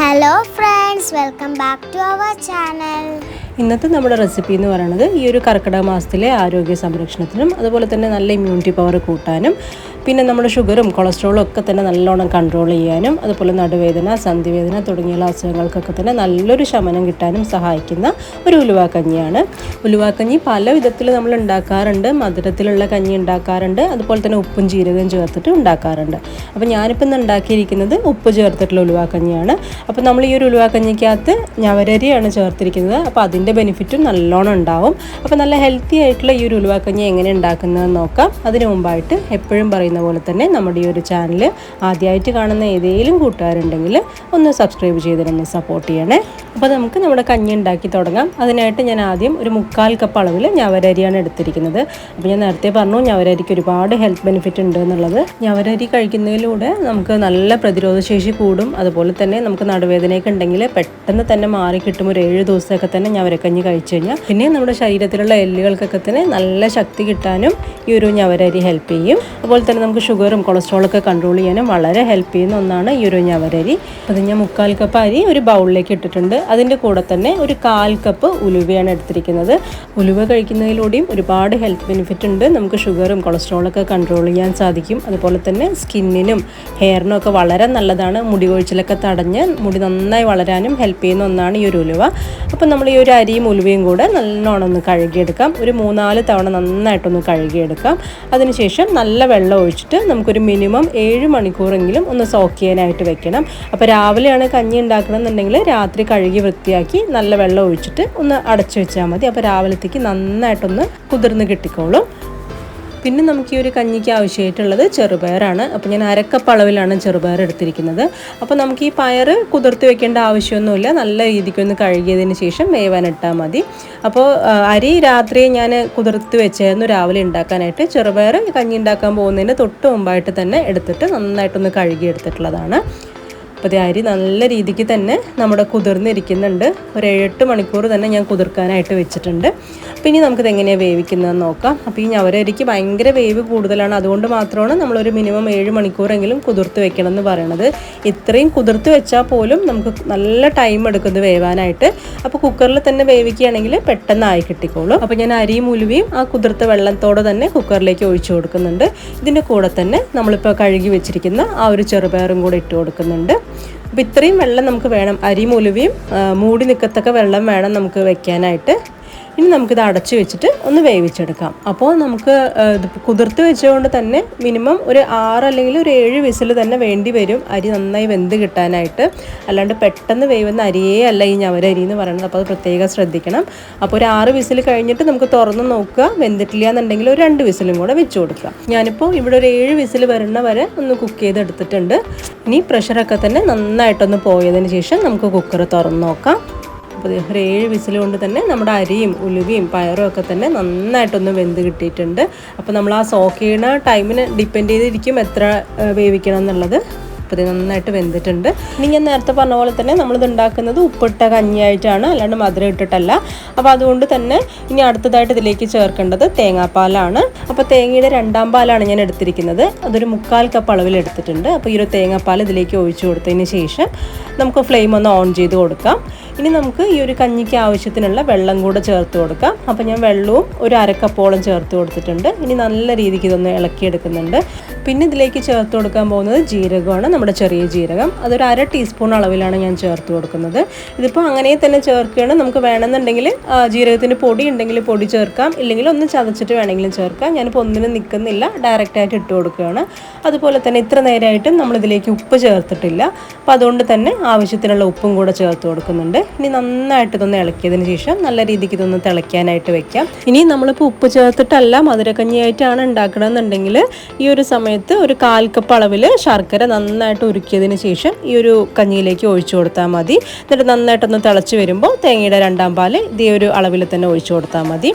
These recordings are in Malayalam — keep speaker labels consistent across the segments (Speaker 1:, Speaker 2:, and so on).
Speaker 1: Hello friends welcome back to our channel
Speaker 2: ഇന്നത്തെ നമ്മുടെ റെസിപ്പി എന്ന് പറയുന്നത് ഈ ഒരു കർക്കിടക മാസത്തിലെ ആരോഗ്യ സംരക്ഷണത്തിനും അതുപോലെ തന്നെ നല്ല ഇമ്മ്യൂണിറ്റി പവർ കൂട്ടാനും പിന്നെ നമ്മുടെ ഷുഗറും കൊളസ്ട്രോളും ഒക്കെ തന്നെ നല്ലോണം കൺട്രോൾ ചെയ്യാനും അതുപോലെ നടുവേദന സന്ധിവേദന തുടങ്ങിയുള്ള അസുഖങ്ങൾക്കൊക്കെ തന്നെ നല്ലൊരു ശമനം കിട്ടാനും സഹായിക്കുന്ന ഒരു ഉലുവാക്കഞ്ഞിയാണ്. ഉലുവാക്കഞ്ഞി പല വിധത്തിൽ നമ്മൾ ഉണ്ടാക്കാറുണ്ട്. മധുരത്തിലുള്ള കഞ്ഞി ഉണ്ടാക്കാറുണ്ട്. അതുപോലെ തന്നെ ഉപ്പും ജീരകവും ചേർത്തിട്ട് ഉണ്ടാക്കാറുണ്ട്. അപ്പോൾ ഞാനിപ്പോൾ ഇന്ന് ഉണ്ടാക്കിയിരിക്കുന്നത് ഉപ്പ് ചേർത്തിട്ടുള്ള ഉലുവാക്കഞ്ഞിയാണ്. അപ്പോൾ നമ്മൾ ഈ ഒരു ഉലുവാക്കഞ്ഞിക്കകത്ത് ഞവരരിയാണ് ചേർത്തിരിക്കുന്നത്. അപ്പോൾ അതിന്റെ ബെനിഫിറ്റും നല്ലോണം ഉണ്ടാവും. അപ്പോൾ നല്ല ഹെൽത്തി ആയിട്ടുള്ള ഈ ഒരു ഉലുവാക്കഞ്ഞി എങ്ങനെ ഉണ്ടാക്കുന്നതെന്ന് നോക്കാം. അതിനു മുമ്പായിട്ട് എപ്പോഴും പറയുന്ന പോലെ തന്നെ നമ്മുടെ ഈ ഒരു ചാനൽ ആദ്യമായിട്ട് കാണുന്ന ഏതെങ്കിലും കൂട്ടുകാരുണ്ടെങ്കിൽ ഒന്ന് സബ്സ്ക്രൈബ് ചെയ്തിട്ടൊന്ന് സപ്പോർട്ട് ചെയ്യണേ. അപ്പോൾ നമുക്ക് നമ്മുടെ കഞ്ഞി ഉണ്ടാക്കി തുടങ്ങാം. അതിനായിട്ട് ഞാൻ ആദ്യം ഒരു മുക്കാൽ കപ്പ് അളവിൽ ഞവരരിയാണ് എടുത്തിരിക്കുന്നത്. അപ്പോൾ ഞാൻ നേരത്തെ പറഞ്ഞു ഞവരരിക്ക് ഒരുപാട് ഹെൽത്ത് ബെനിഫിറ്റ് ഉണ്ട് എന്നുള്ളത്. ഞവരരി കഴിക്കുന്നതിലൂടെ നമുക്ക് നല്ല പ്രതിരോധശേഷി കൂടും. അതുപോലെ തന്നെ നമുക്ക് നടുവേദനയൊക്കെ ഉണ്ടെങ്കിൽ പെട്ടെന്ന് തന്നെ മാറി കിട്ടും. ഒരു ഏഴ് ദിവസമൊക്കെ തന്നെ ഞവരക്കഞ്ഞി കഴിച്ചു കഴിഞ്ഞാൽ. പിന്നെ നമ്മുടെ ശരീരത്തിലുള്ള എല്ലുകൾക്കൊക്കെ തന്നെ നല്ല ശക്തി കിട്ടാനും ഈ ഒരു ഞവരരി ഹെൽപ്പ് ചെയ്യും. അതുപോലെ തന്നെ നമുക്ക് ഷുഗറും കൊളസ്ട്രോളൊക്കെ കൺട്രോൾ ചെയ്യാനും വളരെ ഹെൽപ്പ് ചെയ്യുന്ന ഒന്നാണ് ഈ ഒരു ഞവരരി. അത് ഞാൻ മുക്കാൽ കപ്പ് അരി ഒരു ബൗളിലേക്ക് ഇട്ടിട്ടുണ്ട്. അതിന്റെ കൂടെ തന്നെ ഒരു കാൽ കപ്പ് ഉലുവയാണ് എടുത്തിരിക്കുന്നത്. ഉലുവ കഴിക്കുന്നതിലൂടെയും ഒരുപാട് ഹെൽത്ത് ബെനിഫിറ്റ് ഉണ്ട്. നമുക്ക് ഷുഗറും കൊളസ്ട്രോളൊക്കെ കൺട്രോൾ ചെയ്യാൻ സാധിക്കും. അതുപോലെ തന്നെ സ്കിന്നിനും ഹെയറിനും ഒക്കെ വളരെ നല്ലതാണ്. മുടി കൊഴിച്ചിലൊക്കെ തടഞ്ഞ് മുടി നന്നായി വളരാനും ഹെൽപ്പ് ചെയ്യുന്ന ഒന്നാണ് ഈ ഒരു ഉലുവ. അപ്പം നമ്മൾ ഈ ഒരു അരിയും ഉലുവയും കൂടെ നല്ലോണം ഒന്ന് കഴുകിയെടുക്കാം. ഒരു മൂന്നാൽ തവണ നന്നായിട്ടൊന്ന് കഴുകിയെടുക്കാം. അതിനുശേഷം നല്ല വെള്ളം ഒഴിച്ചിട്ട് നമുക്കൊരു മിനിമം ഏഴ് മണിക്കൂറെങ്കിലും ഒന്ന് സോക്ക് ചെയ്യാനായിട്ട് വെക്കണം. അപ്പോൾ രാവിലെയാണ് കഞ്ഞി ഉണ്ടാക്കണമെന്നുണ്ടെങ്കിൽ രാത്രി കഴുകി വൃത്തിയാക്കി നല്ല വെള്ളം ഒഴിച്ചിട്ട് ഒന്ന് അടച്ചു വെച്ചാൽ മതി. അപ്പോൾ രാവിലത്തേക്ക് നന്നായിട്ടൊന്ന് കുതിർന്ന് കിട്ടിക്കോളും. പിന്നെ നമുക്ക് ഈ ഒരു കഞ്ഞിക്ക് ആവശ്യമായിട്ടുള്ളത് ചെറുപയറാണ്. അപ്പോൾ ഞാൻ അരക്കപ്പ് അളവിലാണ് ചെറുപയർ എടുത്തിരിക്കുന്നത്. അപ്പോൾ നമുക്ക് ഈ പയർ കുതിർത്ത് വെക്കേണ്ട ആവശ്യമൊന്നുമില്ല. നല്ല രീതിക്കൊന്ന് കഴുകിയതിന് ശേഷം വേവാനിട്ടാൽ മതി. അപ്പോൾ അരി രാത്രി ഞാൻ കുതിർത്ത് വെച്ചായിരുന്നു രാവിലെ ഉണ്ടാക്കാനായിട്ട്. ചെറുപയർ കഞ്ഞി ഉണ്ടാക്കാൻ പോകുന്നതിന് തൊട്ട് മുമ്പായിട്ട് തന്നെ എടുത്തിട്ട് നന്നായിട്ടൊന്ന് കഴുകി എടുത്തിട്ടുള്ളതാണ് അപ്പോൾ അരി നല്ല രീതിക്ക് തന്നെ നമ്മുടെ കുതിർന്നിരിക്കുന്നുണ്ട്. ഒരു ഏഴെട്ട് മണിക്കൂർ തന്നെ ഞാൻ കുതിർക്കാനായിട്ട് വെച്ചിട്ടുണ്ട്. ഇനി നമുക്കിത് എങ്ങനെയാണ് വേവിക്കുന്നതെന്ന് നോക്കാം. അപ്പോൾ ഈ ഞവരരിക്ക് ഭയങ്കര വേവ് കൂടുതലാണ്. അതുകൊണ്ട് മാത്രമാണ് നമ്മളൊരു മിനിമം ഏഴ് മണിക്കൂറെങ്കിലും കുതിർത്ത് വെക്കണം എന്ന് പറയണത്. ഇത്രയും കുതിർത്ത് വെച്ചാൽ പോലും നമുക്ക് നല്ല ടൈം എടുക്കുന്നത് വേവാനായിട്ട്. അപ്പോൾ കുക്കറിൽ തന്നെ വേവിക്കുകയാണെങ്കിൽ പെട്ടെന്ന് ആയി കിട്ടിക്കോളും. അപ്പോൾ ഞാൻ അരിയും ഉലുവയും ആ കുതിർത്ത വെള്ളത്തോടെ തന്നെ കുക്കറിലേക്ക് ഒഴിച്ചു കൊടുക്കുന്നുണ്ട്. ഇതിന്റെ കൂടെ തന്നെ നമ്മളിപ്പോൾ കഴുകി വെച്ചിരിക്കുന്ന ആ ഒരു ചെറുപയറും കൂടെ ഇട്ട് കൊടുക്കുന്നുണ്ട്. അപ്പോൾ ഇത്രയും വെള്ളം നമുക്ക് വേണം. ഉലുവയും മൂടി നിൽക്കത്തക്ക വെള്ളം വേണം നമുക്ക് വെക്കാനായിട്ട്. ഇനി നമുക്കിത് അടച്ചു വെച്ചിട്ട് ഒന്ന് വേവിച്ചെടുക്കാം. അപ്പോൾ നമുക്ക് ഇത് കുതിർത്ത് വെച്ചുകൊണ്ട് തന്നെ മിനിമം ഒരു ആറ് അല്ലെങ്കിൽ ഒരു ഏഴ് വിസിൽ തന്നെ വേണ്ടി വരും അരി നന്നായി വെന്ത് കിട്ടാനായിട്ട്. അല്ലാണ്ട് പെട്ടെന്ന് വേവുന്ന അരിയേ അല്ല ഈ ഞവരരി എന്ന് പറയുന്നത്. അപ്പോൾ അത് പ്രത്യേകം ശ്രദ്ധിക്കണം. അപ്പോൾ ഒരു ആറ് വിസിൽ കഴിഞ്ഞിട്ട് നമുക്ക് തുറന്ന് നോക്കുക. വെന്തിട്ടില്ല എന്നുണ്ടെങ്കിൽ ഒരു രണ്ട് വിസിലും കൂടെ വെച്ച് കൊടുക്കുക. ഞാനിപ്പോൾ ഇവിടെ ഒരു ഏഴ് വിസിൽ വരുന്ന വരെ ഒന്ന് കുക്ക് ചെയ്തെടുത്തിട്ടുണ്ട്. ഇനി പ്രഷറൊക്കെ തന്നെ നന്നായിട്ടൊന്ന് പോയതിന് ശേഷം നമുക്ക് കുക്കർ തുറന്ന് നോക്കാം. അപ്പോൾ ഒരു ഏഴ് വിസിൽ കൊണ്ട് തന്നെ നമ്മുടെ അരിയും ഉലുവയും പയറും ഒക്കെ തന്നെ നന്നായിട്ടൊന്ന് വെന്ത് കിട്ടിയിട്ടുണ്ട്. അപ്പോൾ നമ്മൾ ആ സോക്ക് ചെയ്യുന്ന ടൈമിന് ഡിപ്പെൻഡ് ചെയ്തിരിക്കും എത്ര വേവിക്കണം എന്നുള്ളത്. അപ്പോൾ ഇത് നന്നായിട്ട് വെന്തിട്ടുണ്ട്. ഇനി ഞാൻ നേരത്തെ പറഞ്ഞ പോലെ തന്നെ നമ്മളിത് ഉണ്ടാക്കുന്നത് ഉപ്പിട്ട കഞ്ഞിയായിട്ടാണ് അല്ലാണ്ട് മധുരം ഇട്ടിട്ടല്ല. അപ്പോൾ അതുകൊണ്ട് തന്നെ ഇനി അടുത്തതായിട്ട് ഇതിലേക്ക് ചേർക്കേണ്ടത് തേങ്ങാപ്പാലാണ്. അപ്പോൾ തേങ്ങയുടെ രണ്ടാം പാലാണ് ഞാൻ എടുത്തിരിക്കുന്നത്. അതൊരു മുക്കാൽ കപ്പ് അളവിൽ എടുത്തിട്ടുണ്ട്. അപ്പോൾ ഈ ഒരു തേങ്ങാപ്പാൽ ഇതിലേക്ക് ഒഴിച്ചു കൊടുത്തതിന് ശേഷം നമുക്ക് ഫ്ലെയിം ഒന്ന് ഓൺ ചെയ്ത് കൊടുക്കാം. ഇനി നമുക്ക് ഈ ഒരു കഞ്ഞിക്ക് ആവശ്യത്തിനുള്ള വെള്ളം കൂടെ ചേർത്ത് കൊടുക്കാം. അപ്പോൾ ഞാൻ വെള്ളവും ഒരു അരക്കപ്പോളം ചേർത്ത് കൊടുത്തിട്ടുണ്ട്. ഇനി നല്ല രീതിക്ക് ഇതൊന്ന് ഇളക്കിയെടുക്കുന്നുണ്ട്. പിന്നെ ഇതിലേക്ക് ചേർത്ത് കൊടുക്കാൻ പോകുന്നത് ജീരകമാണ് നമ്മുടെ ചെറിയ ജീരകം. അതൊരു അര ടീസ്പൂൺ അളവിലാണ് ഞാൻ ചേർത്ത് കൊടുക്കുന്നത്. ഇതിപ്പോൾ അങ്ങനെ തന്നെ ചേർക്കുകയാണ്. നമുക്ക് വേണമെന്നുണ്ടെങ്കിൽ ജീരകത്തിന്റെ പൊടി ഉണ്ടെങ്കിൽ പൊടി ചേർക്കാം. ഇല്ലെങ്കിൽ ഒന്ന് ചതച്ചിട്ട് വേണമെങ്കിലും ചേർക്കാം. ഞാനിപ്പോൾ ഒന്നിനും നിൽക്കുന്നില്ല ഡയറക്റ്റായിട്ട് ഇട്ട് കൊടുക്കുകയാണ്. അതുപോലെ തന്നെ ഇത്ര നേരമായിട്ടും നമ്മളിതിലേക്ക് ഉപ്പ് ചേർത്തിട്ടില്ല. അപ്പോൾ അതുകൊണ്ട് തന്നെ ആവശ്യത്തിനുള്ള ഉപ്പും കൂടെ ചേർത്ത് കൊടുക്കുന്നുണ്ട്. ഇനി നന്നായിട്ട് ഇതൊന്ന് ഇളക്കിയതിന് ശേഷം നല്ല രീതിക്ക് ഇതൊന്ന് തിളയ്ക്കാനായിട്ട് വെക്കാം. ഇനി നമ്മളിപ്പോൾ ഉപ്പ് ചേർത്തിട്ടല്ല മധുരക്കഞ്ഞിയായിട്ടാണ് ഉണ്ടാക്കണമെന്നുണ്ടെങ്കിൽ ഈ ഒരു സമയത്ത് ഒരു കാൽ കപ്പ് അളവിൽ ശർക്കര നന്നായിട്ട് ഉരുക്കിയതിന് ശേഷം ഈ ഒരു കഞ്ഞിയിലേക്ക് ഒഴിച്ചു കൊടുത്താൽ മതി. എന്നിട്ട് നന്നായിട്ടൊന്ന് തിളച്ച് വരുമ്പോൾ തേങ്ങയുടെ രണ്ടാം പാൽ ഇതേ ഒരു അളവിൽ തന്നെ ഒഴിച്ചു കൊടുത്താൽ മതി.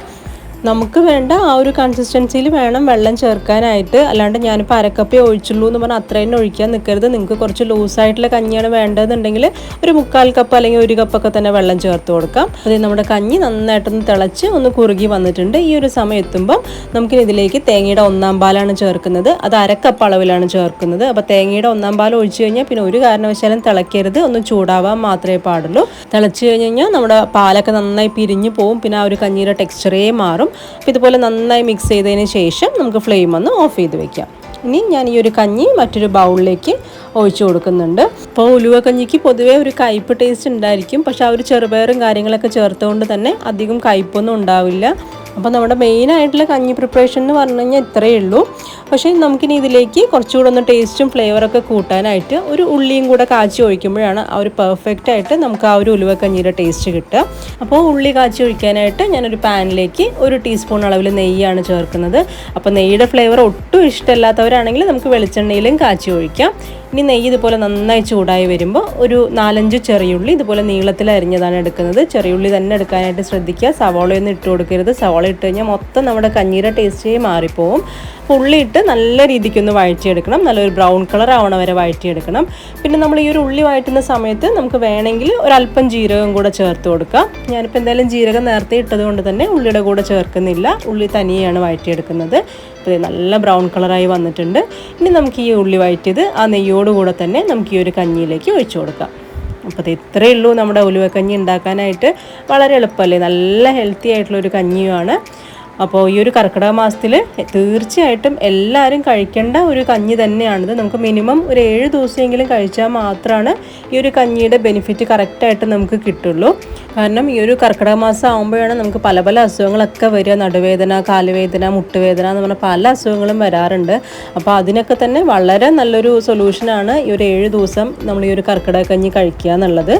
Speaker 2: നമുക്ക് വേണ്ട ആ ഒരു കൺസിസ്റ്റൻസിയിൽ വേണം വെള്ളം ചേർക്കാനായിട്ട്. അല്ലാണ്ട് ഞാനിപ്പോൾ അരക്കപ്പേ ഒഴിച്ചുള്ളൂ എന്ന് പറഞ്ഞാൽ അത്രയും ഒഴിക്കാൻ നിൽക്കരുത് നിങ്ങൾക്ക് കുറച്ച് ലൂസായിട്ടുള്ള കഞ്ഞിയാണ് വേണ്ടതെന്നുണ്ടെങ്കിൽ ഒരു മുക്കാൽ കപ്പ് അല്ലെങ്കിൽ ഒരു കപ്പൊക്കെ തന്നെ വെള്ളം ചേർത്ത് കൊടുക്കാം. അത് നമ്മുടെ കഞ്ഞി നന്നായിട്ടൊന്ന് തിളച്ച് ഒന്ന് കുറുകി വന്നിട്ടുണ്ട്. ഈ ഒരു സമയം എത്തുമ്പം നമുക്ക് ഇതിലേക്ക് തേങ്ങയുടെ ഒന്നാം പാലാണ് ചേർക്കുന്നത്. അത് അരക്കപ്പ് അളവിലാണ് ചേർക്കുന്നത്. അപ്പോൾ തേങ്ങയുടെ ഒന്നാം പാൽ ഒഴിച്ചു കഴിഞ്ഞാൽ പിന്നെ ഒരു കാരണവശാലും തിളക്കരുത് ഒന്ന് ചൂടാവാൻ മാത്രമേ പാടുള്ളൂ. തിളച്ച് കഴിഞ്ഞ് കഴിഞ്ഞാൽ നമ്മുടെ പാലൊക്കെ നന്നായി പിരിഞ്ഞു പോകും പിന്നെ ആ ഒരു കഞ്ഞിയുടെ ടെക്സ്ചറേ മാറും. അപ്പോൾ ഇതുപോലെ നന്നായി മിക്സ് ചെയ്തതിന് ശേഷം നമുക്ക് ഫ്ലെയിം ഒന്ന് ഓഫ് ചെയ്ത് വെക്കാം. ഇനി ഞാൻ ഈ ഒരു കഞ്ഞി മറ്റൊരു ബൗളിലേക്ക് ഒഴിച്ചു കൊടുക്കുന്നുണ്ട്. അപ്പോൾ ഉലുവ കഞ്ഞിക്ക് പൊതുവേ ഒരു കയ്പ് ടേസ്റ്റ് ഉണ്ടായിരിക്കും. പക്ഷേ ആ ഒരു ചെറുപയറും കാര്യങ്ങളൊക്കെ ചേർത്തുകൊണ്ട് തന്നെ അധികം കയ്പൊന്നും ഉണ്ടാവില്ല. അപ്പോൾ നമ്മുടെ മെയിനായിട്ടുള്ള കഞ്ഞി പ്രിപ്പറേഷൻ എന്ന് പറഞ്ഞു കഴിഞ്ഞാൽ ഇത്രയേ ഉള്ളൂ. പക്ഷേ നമുക്കിനി ഇതിലേക്ക് കുറച്ചുകൂടെ ഒന്ന് ടേസ്റ്റും ഫ്ലേവറൊക്കെ കൂട്ടാനായിട്ട് ഒരു ഉള്ളിയും കൂടെ കാച്ചി ഒഴിക്കുമ്പോഴാണ് ആ ഒരു പെർഫെക്റ്റ് ആയിട്ട് നമുക്ക് ആ ഒരു ഉലുവക്കഞ്ഞിയുടെ ടേസ്റ്റ് കിട്ടുക. അപ്പോൾ ഉള്ളി കാച്ചി ഒഴിക്കാനായിട്ട് ഞാനൊരു പാനിലേക്ക് ഒരു ടീസ്പൂൺ അളവിൽ നെയ്യാണ് ചേർക്കുന്നത്. അപ്പോൾ നെയ്യുടെ ഫ്ലേവർ ഒട്ടും ഇഷ്ടമല്ലാത്തവരാണെങ്കിൽ നമുക്ക് വെളിച്ചെണ്ണയിലും കാച്ചി ഒഴിക്കാം. ഇനി നെയ്യ് ഇതുപോലെ നന്നായി ചൂടായി വരുമ്പോൾ ഒരു നാലഞ്ച് ചെറിയുള്ളി ഇതുപോലെ നീളത്തിൽ അരിഞ്ഞതാണ് എടുക്കുന്നത്. ചെറിയുള്ളി തന്നെ എടുക്കാനായിട്ട് ശ്രദ്ധിക്കുക. സവാളയൊന്നും ഇട്ട് കൊടുക്കരുത്. സവാള ഇട്ട് കഴിഞ്ഞാൽ മൊത്തം നമ്മുടെ കഞ്ഞീര ടേസ്റ്റേ മാറിപ്പോവും. അപ്പോൾ നല്ല രീതിക്ക് ഒന്ന് വഴറ്റിയെടുക്കണം. നല്ലൊരു ബ്രൗൺ കളർ ആവണ വരെ വഴറ്റിയെടുക്കണം. പിന്നെ നമ്മൾ ഈ ഒരു ഉള്ളി വഴറ്റുന്ന സമയത്ത് നമുക്ക് വേണമെങ്കിൽ ഒരല്പം ജീരകം കൂടെ ചേർത്ത് കൊടുക്കാം. ഞാനിപ്പോൾ എന്തായാലും ജീരകം നേരത്തെ ഇട്ടത് കൊണ്ട് തന്നെ ഉള്ളിയുടെ കൂടെ ചേർക്കുന്നില്ല. ഉള്ളി തനിയാണ് വഴറ്റിയെടുക്കുന്നത്. അപ്പോൾ നല്ല ബ്രൗൺ കളറായി വന്നിട്ടുണ്ട്. ഇനി നമുക്ക് ഈ ഉള്ളി വഴറ്റിയത് ആ നെയ്യോടുകൂടെ തന്നെ നമുക്ക് ഈ ഒരു കഞ്ഞിയിലേക്ക് ഒഴിച്ചു കൊടുക്കാം. അപ്പോൾ അത് ഇത്രയേ ഉള്ളൂ നമ്മുടെ ഉലുവക്കഞ്ഞി ഉണ്ടാക്കാനായിട്ട്. വളരെ എളുപ്പമല്ലേ? നല്ല ഹെൽത്തി ആയിട്ടുള്ള ഒരു കഞ്ഞിയുമാണ്. അപ്പോൾ ഈ ഒരു കർക്കിടക മാസത്തിൽ തീർച്ചയായിട്ടും എല്ലാവരും കഴിക്കേണ്ട ഒരു കഞ്ഞി തന്നെയാണിത്. നമുക്ക് മിനിമം ഒരു ഏഴ് ദിവസമെങ്കിലും കഴിച്ചാൽ മാത്രമാണ് ഈ ഒരു കഞ്ഞിയുടെ ബെനിഫിറ്റ് കറക്റ്റായിട്ട് നമുക്ക് കിട്ടുള്ളൂ. കാരണം ഈ ഒരു കർക്കിടക മാസം ആകുമ്പോഴാണ് നമുക്ക് പല പല അസുഖങ്ങളൊക്കെ വരിക. നടുവേദന കാലുവേദന മുട്ടുവേദന എന്ന് പറഞ്ഞ പല അസുഖങ്ങളും വരാറുണ്ട്. അപ്പോൾ അതിനൊക്കെ തന്നെ വളരെ നല്ലൊരു സൊല്യൂഷനാണ് ഈ ഒരു ഏഴ് ദിവസം നമ്മൾ ഈ ഒരു കർക്കിടക കഞ്ഞി കഴിക്കുക എന്നുള്ളത്.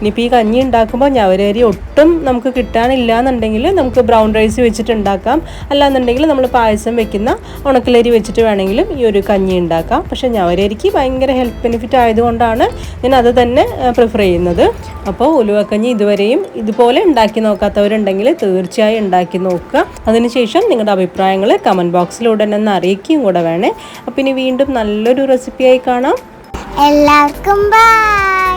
Speaker 2: ഇനിയിപ്പോൾ ഈ കഞ്ഞി ഉണ്ടാക്കുമ്പോൾ ഞവരരി ഒട്ടും നമുക്ക് കിട്ടാനില്ല എന്നുണ്ടെങ്കിൽ നമുക്ക് ബ്രൗൺ റൈസ് വെച്ചിട്ട് ഉണ്ടാക്കാം. അല്ലാന്നുണ്ടെങ്കിൽ നമ്മൾ പായസം വെക്കുന്ന ഉണക്കലരി വെച്ചിട്ട് വേണമെങ്കിലും ഈ ഒരു കഞ്ഞി ഉണ്ടാക്കാം. പക്ഷേ ഞവരരിക്ക് ഭയങ്കര ഹെൽത്ത് ബെനിഫിറ്റ് ആയതുകൊണ്ടാണ് ഞാൻ അത് തന്നെ പ്രിഫർ ചെയ്യുന്നത്. അപ്പോൾ ഉലുവക്കഞ്ഞി ഇതുവരെയും ഇതുപോലെ ഉണ്ടാക്കി നോക്കാത്തവരുണ്ടെങ്കിൽ തീർച്ചയായും ഉണ്ടാക്കി നോക്കുക. അതിനുശേഷം നിങ്ങളുടെ അഭിപ്രായങ്ങൾ കമന്റ് ബോക്സിലൂടെ തന്നെ അറിയിക്കുകയും കൂടെ വേണേ. അപ്പം ഇനി വീണ്ടും നല്ലൊരു റെസിപ്പിയായി കാണാം.
Speaker 1: എല്ലാവർക്കും ബൈ